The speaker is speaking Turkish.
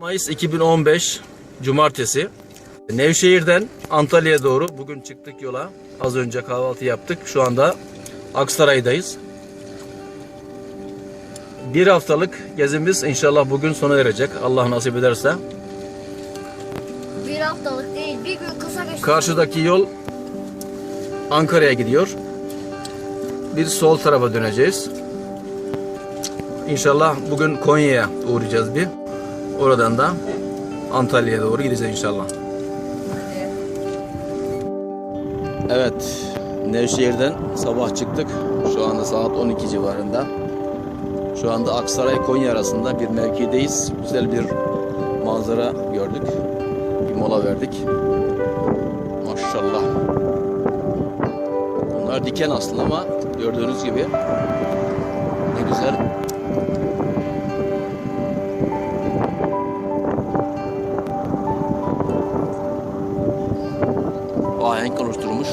Mayıs 2015 Cumartesi. Nevşehir'den Antalya'ya doğru bugün çıktık yola. Az önce kahvaltı yaptık. Şu anda Aksaray'dayız. Bir haftalık gezimiz inşallah bugün sona erecek. Allah nasip ederse. Bir haftalık değil, bir gün kısa geçti. Karşıdaki yol Ankara'ya gidiyor. Bir sol tarafa döneceğiz. İnşallah bugün Konya'ya uğrayacağız bir. Oradan da Antalya'ya doğru gideceğiz inşallah. Evet, Nevşehir'den sabah çıktık. Şu anda saat 12 civarında. Şu anda Aksaray Konya arasında bir mevkideyiz. Güzel bir manzara gördük. Bir mola verdik. Maşallah. Bunlar diken aslında ama gördüğünüz gibi ne güzel. ahenk oluşturmuş.